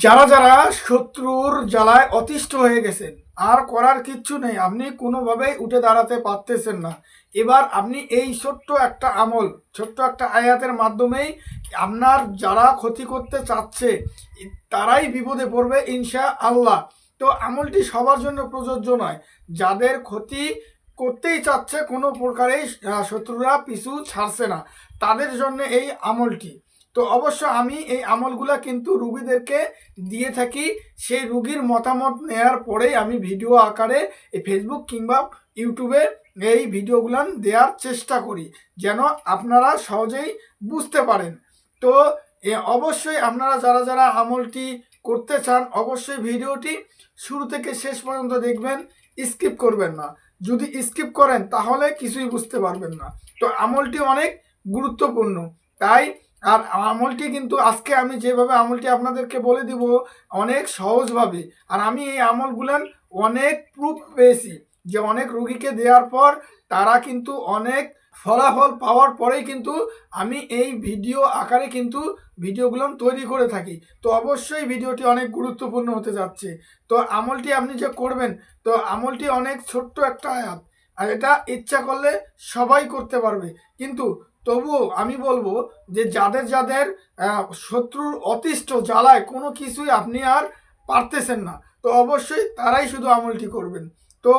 যারা যারা শত্রুর জ্বালায় অতিষ্ঠ হয়ে গেছেন, আর করার কিচ্ছু নেই। আপনি কোনোভাবেই উঠে দাঁড়াতে পারতেছেন না। এবার আপনি এই ছোট্ট একটা আমল, ছোট্ট একটা আয়াতের মাধ্যমেই আপনার যারা ক্ষতি করতে চাচ্ছে, তারাই বিপদে পড়বে ইনশা আল্লাহ তো আমলটি সবার জন্য প্রযোজ্য নয়। যাদের ক্ষতি করতেই চাচ্ছে, কোনো প্রকারেই শত্রুরা পিছু ছাড়ছে না। তাদের জন্য এই আমলটি। তো অবশ্য আমি এই আমলগুলা কিন্তু রুগীদেরকে দিয়ে থাকি। সেই রুগীর মতামত নেয়ার পরেই আমি ভিডিও আকারে এই ফেসবুক কিংবা ইউটিউবে এই ভিডিওগুলান দেওয়ার চেষ্টা করি, যেন আপনারা সহজেই বুঝতে পারেন। তো অবশ্যই আপনারা যারা যারা আমলটি করতে চান, অবশ্যই ভিডিওটি শুরু থেকে শেষ পর্যন্ত দেখবেন, স্কিপ করবেন না। যদি স্কিপ করেন, তাহলে কিছুই বুঝতে পারবেন না। তো আমলটি অনেক গুরুত্বপূর্ণ। তাই আর আমলটি কিন্তু আজকে আমি যেভাবে আমলটি আপনাদেরকে বলে দিব অনেক সহজভাবে। আর আমি এই আমলগুলান অনেক প্রুফ পেয়েছি যে অনেক রুগীকে দেওয়ার পর তারা কিন্তু অনেক ফলাফল পাওয়ার পরেই কিন্তু আমি এই ভিডিও আকারে কিন্তু ভিডিওগুলো তৈরি করে থাকি। তো অবশ্যই ভিডিওটি অনেক গুরুত্বপূর্ণ হতে যাচ্ছে। তো আমলটি আপনি যে করবেন, তো আমলটি অনেক ছোট্ট একটা আয়াত। আর এটা ইচ্ছা করলে সবাই করতে পারবে। কিন্তু তবুও আমি বলব যে যাদের যাদের শত্রুর অতিষ্ঠ জ্বালায় কোনো কিছুই আপনি আর পারতেছেন না। তো অবশ্যই তারাই শুধু আমলটি করবেন। তো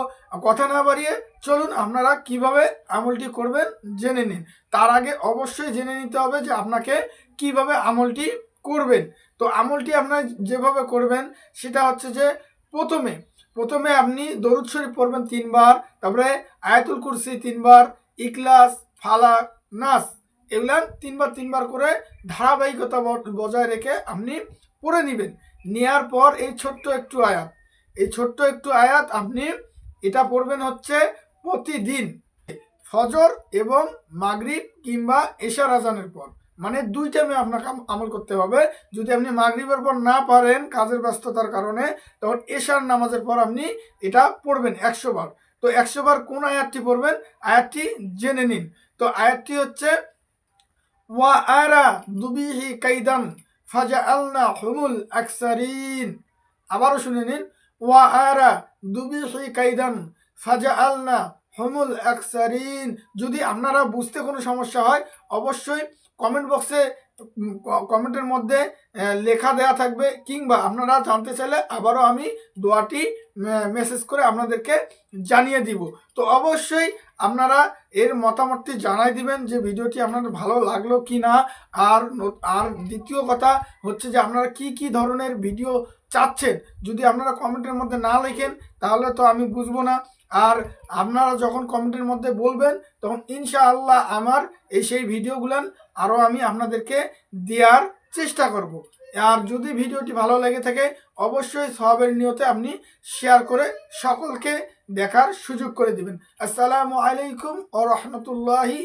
কথা না বাড়িয়ে চলুন আপনারা কীভাবে আমলটি করবেন জেনে নিন। তার আগে অবশ্যই জেনে নিতে হবে যে আপনাকে কীভাবে আমলটি করবেন। তো আমলটি আপনার যেভাবে করবেন সেটা হচ্ছে যে প্রথমে প্রথমে আপনি দরুদ শরীফ পড়বেন তিনবার, তারপরে আয়াতুল কুরসি তিনবার ইকলাস ফালাক, নাস, এগুলা তিনবার তিনবার করে ধারাবাহিকতা বজায় রেখে আপনি পড়ে নেবেন। নেয়ার পর এই ছোট্ট একটু আয়াত। এই ছোট্ট একটু আয়াত আপনি এটা পড়বেন হচ্ছে প্রতিদিন, ফজর এবং মাগরিব কিংবা এশার আজানের পর। মানে দুই টাইমে আপনাকে আম- আমল করতে হবে। যদি আপনি মাগরিবের পর না পারেন কাজের ব্যস্ততার কারণে, তখন এশার নামাজের পর আপনি এটা পড়বেন একশো বার। তো একশো বার কোন আয়াতটি পড়বেন? আয়াতটি জেনে নিন। তো আয়াতটি হচ্ছে, ওয়া আরা দুবিহি কাইদান ফাজা আলনা হুমুল আকসারিন। আবারও শুনে নিন, ওয়া আরা দুবিহি কাইদান ফাজা আলনা হুমুল অ্যাক্সারিন যদি আপনারা বুঝতে কোনো সমস্যা হয় অবশ্যই কমেন্ট বক্সে কমেন্টের মধ্যে লেখা দেয়া থাকবে কিংবা আপনারা জানতে চাইলে আবারও আমি দোয়াটি মেসেজ করে আপনাদেরকে জানিয়ে দিব। তো অবশ্যই আপনারা এর মতামতটি জানাই দিবেন যে ভিডিওটি আপনাদের ভালো লাগল কি না আর আর দ্বিতীয় কথা হচ্ছে যে আপনারা কি কি ধরনের ভিডিও চাচ্ছেন? যদি আপনারা কমেন্টের মধ্যে না লেখেন, তাহলে তো আমি বুঝব না। আর আপনারা যখন কমেন্টের মধ্যে বলবেন, তখন ইনশাআল্লাহ আমার এই সেই ভিডিওগুলান আরও আমি আপনাদেরকে দেওয়ার চেষ্টা করব। আর যদি ভিডিওটি ভালো লেগে থাকে, অবশ্যই সবের নিয়তে আপনি শেয়ার করে সকলকে দেখার সুযোগ করে দিবেন। আসসালামু আলাইকুম ও রহমতুল্লাহি